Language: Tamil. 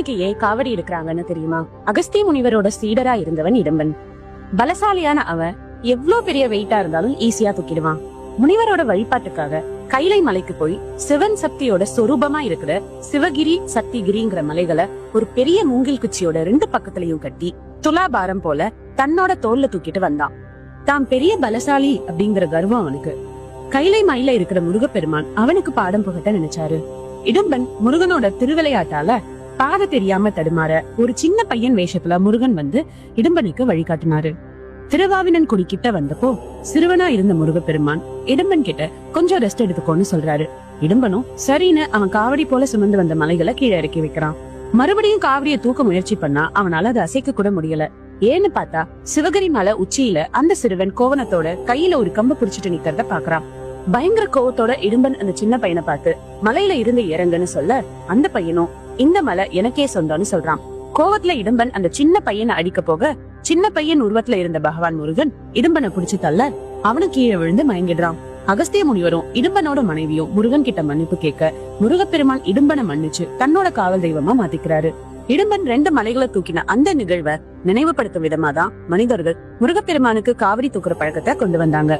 இடும்பனுக்கு ஏன் காவடி எடுக்கிறாங்கன்னு தெரியுமா? அகஸ்திய முனிவரோட சீடரா இருந்தவன் இடம்பன். பலசாலியான அவன் எவ்வளவு பெரிய வெயிட்டா இருந்தாலும் ஈஸியா தூக்கிடுவான். முனிவரோட வழிபாட்டுக்காக கைலை மலைக்கு போய் சிவன் சக்தியோட சொரூபமா இருக்கிற சிவகிரி சக்திகிரிங்கிற மலைகளை ஒரு பெரிய மூங்கில் குச்சியோட ரெண்டு பக்கத்துலயும் கட்டி துலாபாரம் போல தன்னோட தோல்ல தூக்கிட்டு வந்தான். தான் பெரிய பலசாலி அப்படிங்கிற கர்வம் அவனுக்கு. கைலை மலையில இருக்கிற முருகப்பெருமான் அவனுக்கு பாடம் புகட்ட நினைச்சாரு. இடும்பன் முருகனோட திருவிளையாட்டால பாத தெரியாம தடுமாற ஒரு சின்ன பையன் வேஷத்துல முருகன் வந்து இடும்பனுக்கு வழிகாட்டினாரு. திருவாவினன் குடி கிட்ட வந்தப்போ சிறுவனா இருந்த முருகப்பெருமான் இடும்பன் கிட்ட கொஞ்சம் ரெஸ்ட் எடுத்துக்கோன்னு சொல்றாரு. இடும்பனும் சரின்னு அவன் காவடி போல சுமந்து வந்த மலைகளை கீழே இறக்கி வைக்கிறான். மறுபடியும் காவடிய தூக்க முயற்சி பண்ணா அவனால அதை அசைக்க கூட முடியல. ஏன்னு பார்த்தா சிவகிரி மலை உச்சியில அந்த சிறுவன் கோவணத்தோட கையில ஒரு கம்பு புடிச்சிட்டு நிக்கிறத பாக்குறான். பயங்கர கோவத்தோட இடும்பன் அந்த சின்ன பையனை பார்த்து மலையில இருந்து இறங்குன்னு சொல்ல அந்த பையனும் இந்த மலை எனக்கே சொந்தம்னு சொல்றான். கோவத்துல இடும்பன் அந்த சின்ன பையனை அடிக்க போக சின்ன பையன் உருவத்துல இருந்த பகவான் முருகன் இடும்பனை புடிச்சு தள்ள அவனும் கீழே விழுந்து மயங்கிடுறான். அகஸ்திய முனிவரும் இடும்பனோட மனைவியும் முருகன் கிட்ட மன்னிப்பு கேட்க முருகப்பெருமான் இடும்பனை மன்னிச்சு தன்னோட காவல் தெய்வமா மாத்திக்கிறாரு. இடும்பன் ரெண்டு மலைகளை தூக்கின அந்த நிகழ்வை நினைவுபடுத்தும் விதமா தான் மனிதர்கள் முருகப்பெருமானுக்கு காவிரி தூக்குற பழக்கத்தை கொண்டு வந்தாங்க.